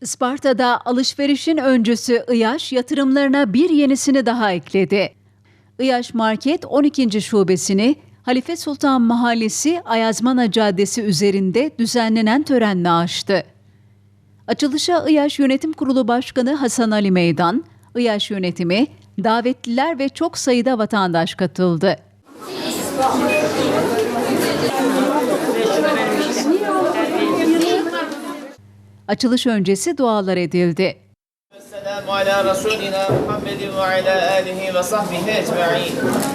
Isparta'da alışverişin öncüsü İyaş yatırımlarına bir yenisini daha ekledi. İyaş Market 12. şubesini Halife Sultan Mahallesi Ayazmana Caddesi üzerinde düzenlenen törenle açtı. Açılışa İyaş Yönetim Kurulu Başkanı Hasan Ali Meydan, İyaş yönetimi, davetliler ve çok sayıda vatandaş katıldı. Açılış öncesi dualar edildi. السلام على رسولنا محمد وعلى آله وصحبه أجمعين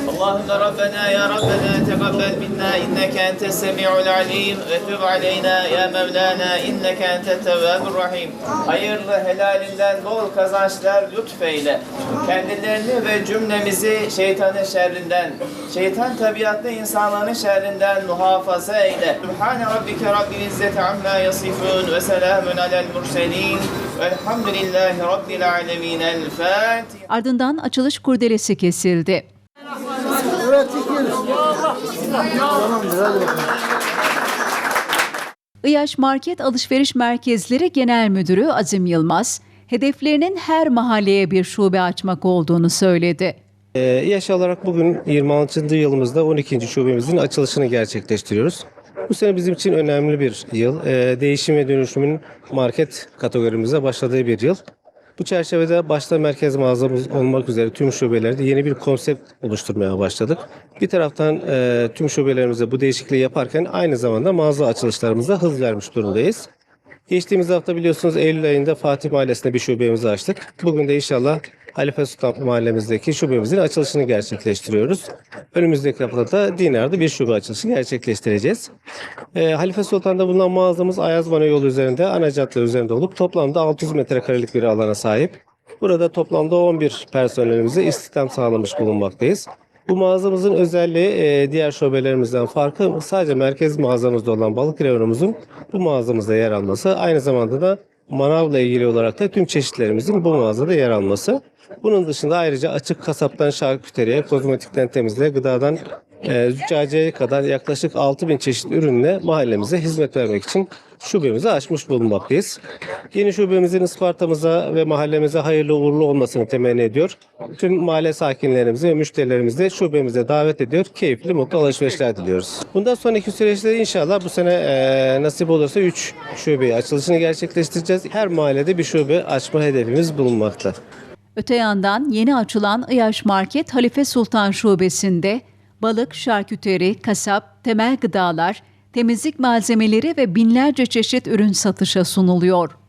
اللهم ربنا يا ربنا تقبل منا إنك أنت السميع العليم وتب علينا يا مولانا إنك أنت التواب الرحيم Hayırlı helalinden bol kazançlar lütfeyle. Kendilerini ve cümlemizi şeytanın şerrinden, şeytan tabiatlı insanların şerrinden muhafaza eyle. Sübhane rabbike rabbil izzeti amma yasifun ve selamun alel murselin velhamdülillahi rabbil alemin. El Fatiha. Ardından açılış kurdelesi kesildi. İyaş Market Alışveriş Merkezleri Genel Müdürü Azim Yılmaz, hedeflerinin her mahalleye bir şube açmak olduğunu söyledi. Ee, yaş olarak bugün 26. yılımızda 12. şubemizin açılışını gerçekleştiriyoruz. Bu sene bizim için önemli bir yıl. Ee, değişim ve dönüşümün market kategorimize başladığı bir yıl. Bu çerçevede başta merkez mağazamız olmak üzere tüm şubelerde yeni bir konsept oluşturmaya başladık. Bir taraftan e, tüm şubelerimize bu değişikliği yaparken aynı zamanda mağaza açılışlarımıza hız vermiş durumdayız. Geçtiğimiz hafta biliyorsunuz Eylül ayında Fatih Mahallesi'nde bir şubemizi açtık. Bugün de inşallah Halife Sultan mahallemizdeki şubemizin açılışını gerçekleştiriyoruz. Önümüzdeki haftada Dinar'da bir şube açılışı gerçekleştireceğiz. Ee, Halife Sultan'da bulunan mağazamız Ayazmana yolu üzerinde, ana cadde üzerinde olup toplamda 600 metrekarelik bir alana sahip. Burada toplamda 11 personelimize istihdam sağlamış bulunmaktayız. Bu mağazamızın özelliği e, diğer şubelerimizden farkı sadece merkez mağazamızda olan balık reyonumuzun bu mağazamızda yer alması. Aynı zamanda da manavla ilgili olarak da tüm çeşitlerimizin bu mağazada yer alması. Bunun dışında ayrıca açık kasaptan şarküteriye, kozmetikten temizliğe, gıdadan e, züccaciyeye kadar yaklaşık 6000 çeşit ürünle mahallemize hizmet vermek için şubemizi açmış bulunmaktayız. Yeni şubemizin Isparta'mıza ve mahallemize hayırlı uğurlu olmasını temenni ediyor. Tüm mahalle sakinlerimizi ve müşterilerimizi de şubemize davet ediyor. Keyifli, mutlu alışverişler diliyoruz. Bundan sonraki süreçte inşallah bu sene e, nasip olursa 3 şubeyi açılışını gerçekleştireceğiz. Her mahallede bir şube açma hedefimiz bulunmakta. Öte yandan yeni açılan İyaş Market Halife Sultan Şubesi'nde balık, şarküteri, kasap, temel gıdalar, temizlik malzemeleri ve binlerce çeşit ürün satışa sunuluyor.